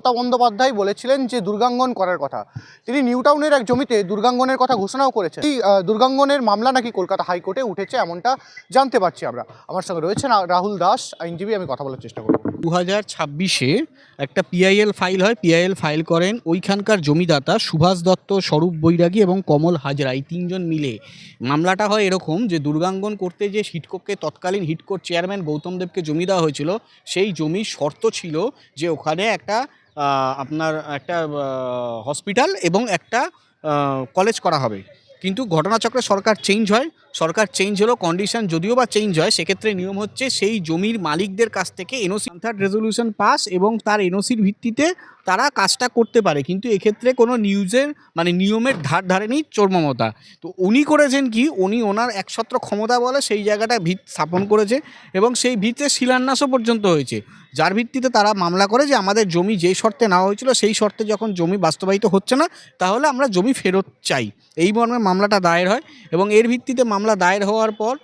মমতা বন্দ্যোপাধ্যায় বলেছিলেন যে দুর্গাঙ্গন করার কথা। তিনি নিউ টাউনের এক জমিতে দুর্গাঙ্গনের কথা ঘোষণাও করেছেন। এই দুর্গাঙ্গনের মামলা নাকি কলকাতা হাইকোর্টে উঠেছে এমনটা জানতে পারছি আমরা। আমার সঙ্গে রয়েছেন রাহুল দাস, আইনজীবী, আমি কথা বলার চেষ্টা করব। দু হাজার ছাব্বিশে একটা পিআইএল ফাইল হয়। পিআইএল ফাইল করেন ওইখানকার জমিদাতা সুভাষ দত্ত, স্বরূপ বৈরাগী এবং কমল হাজরা। এই তিনজন মিলে মামলাটা হয় এরকম যে দুর্গাঙ্গন করতে যে হিটকোকে তৎকালীন হিটকোর চেয়ারম্যান গৌতম দেবকে জমি দেওয়া হয়েছিল, সেই জমির শর্ত ছিল যে ওখানে একটা আপনার একটা হসপিটাল এবং একটা কলেজ করা হবে। কিন্তু ঘটনাচক্রে সরকার চেঞ্জ হয় সরকার চেঞ্জ হলো কন্ডিশন যদিও বা চেঞ্জ হয়, সেক্ষেত্রে নিয়ম হচ্ছে সেই জমির মালিকদের কাছ থেকে এনওসি থার্ড রেজলিউশন পাস এবং তার এনওসির ভিত্তিতে তারা কাজটা করতে পারে। কিন্তু এক্ষেত্রে কোনো নিউজের মানে নিয়মের ধার ধারেনি চর্মমতা। তো উনি করেছেন কি? উনি ওনার একসত্র ক্ষমতা বলে সেই জায়গাটা ভিত স্থাপন করেছে এবং সেই ভিতে শিলান্যাসও পর্যন্ত হয়েছে। যার ভিত্তিতে তারা মামলা করে যে আমাদের জমি যেই শর্তে নেওয়া হয়েছিল, সেই শর্তে যখন জমি বাস্তবায়িত হচ্ছে না, তাহলে আমরা জমি ফেরত চাই। এই মর্মে মামলাটা দায়ের হয় এবং এর ভিত্তিতে মামলা দায়ের হওয়ার পর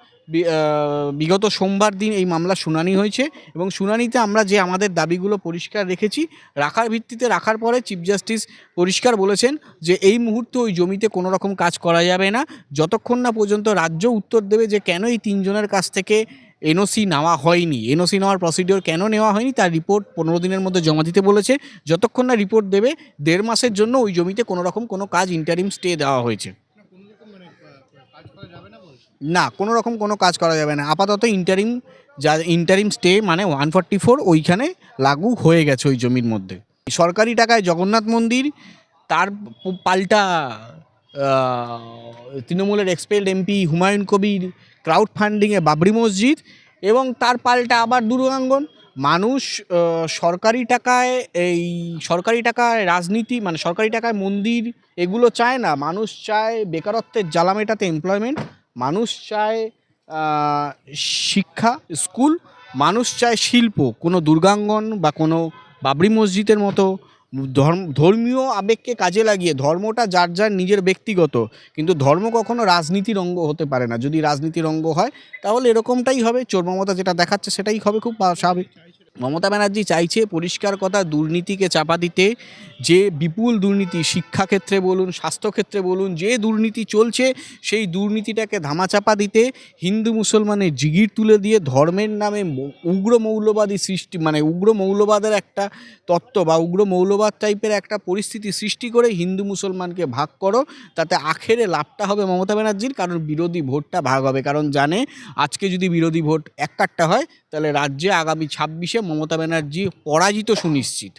বিগত সোমবার দিন এই মামলা শুনানি হয়েছে এবং শুনানিতে আমরা যে আমাদের দাবিগুলো পরিষ্কার রেখেছি, রাখার ভিত্তিতে রাখার পরে চিফ জাস্টিস পরিষ্কার বলেছেন যে এই মুহূর্তে ওই জমিতে কোনো রকম কাজ করা যাবে না। যতক্ষণ না পর্যন্ত রাজ্য উত্তর দেবে যে কেন এই তিনজনের কাছ থেকে এনওসি নেওয়া হয়নি। এনওসি নেওয়ার প্রসিডিওর কেন নেওয়া হয়নি তার রিপোর্ট পনেরো দিনের মধ্যে জমা দিতে বলেছে। যতক্ষণ না রিপোর্ট দেবে, দেড় মাসের জন্য ওই জমিতে কোনো রকম কোনো কাজ ইন্টারিম স্টে দেওয়া হয়েছে। না কোনো রকম কোনো কাজ করা যাবে না। আপাতত ইন্টারিম যা ইন্টারিম স্টে মানে ওয়ান ফর্টি ফোর ওইখানে লাগু হয়ে গেছে ওই জমির মধ্যে। সরকারি টাকায় জগন্নাথ মন্দির, তার পাল্টা তৃণমূলের expelled MP Humayun Kabir crowd ফান্ডিংয়ে Babri Masjid, এবং তার পাল্টা আবার দুর্গাঙ্গন মানুষ সরকারি টাকায় এই সরকারি টাকায় রাজনীতি মানে সরকারি টাকায় মন্দির এগুলো চায় না। মানুষ চায় বেকারত্বের জ্বালা মেটাতে এমপ্লয়মেন্ট মানুষ চায় শিক্ষা স্কুল মানুষ চায় শিল্প, কোনো দুর্গাঙ্গন বা কোনো বাবরি মসজিদের মতো। ধর্ম, ধর্মীয় আবেগকে কাজে লাগিয়ে, ধর্মটা যার যার নিজের ব্যক্তিগত। কিন্তু ধর্ম কখনো রাজনীতির অঙ্গ হতে পারে না। যদি রাজনীতির অঙ্গ হয়, তাহলে এরকমটাই হবে। চোর মমতা যেটা দেখাচ্ছে, সেটাই হবে খুব স্বাভাবিক। মমতা ব্যানার্জি চাইছে পরিষ্কার কথা, দুর্নীতিকে চাপা দিতে। যে বিপুল দুর্নীতি শিক্ষাক্ষেত্রে বলুন, স্বাস্থ্যক্ষেত্রে বলুন, যে দুর্নীতি চলছে, সেই দুর্নীতিটাকে ধামাচাপা দিতে হিন্দু মুসলমানের জিগির তুলে দিয়ে ধর্মের নামে উগ্র মৌলবাদী সৃষ্টি মানে উগ্র মৌলবাদের একটা তত্ত্ব বা উগ্র মৌলবাদ টাইপের একটা পরিস্থিতি সৃষ্টি করে হিন্দু মুসলমানকে ভাগ করো, তাতে আখেরে লাভটা হবে মমতা ব্যানার্জির, কারণ বিরোধী ভোটটা ভাগ হবে। কারণ জানে, আজকে যদি বিরোধী ভোট এক কাট্টা হয় তাহলে রাজ্যে আগামী ছাব্বিশে মমতা ব্যানার্জি পরাজিত সুনিশ্চিত।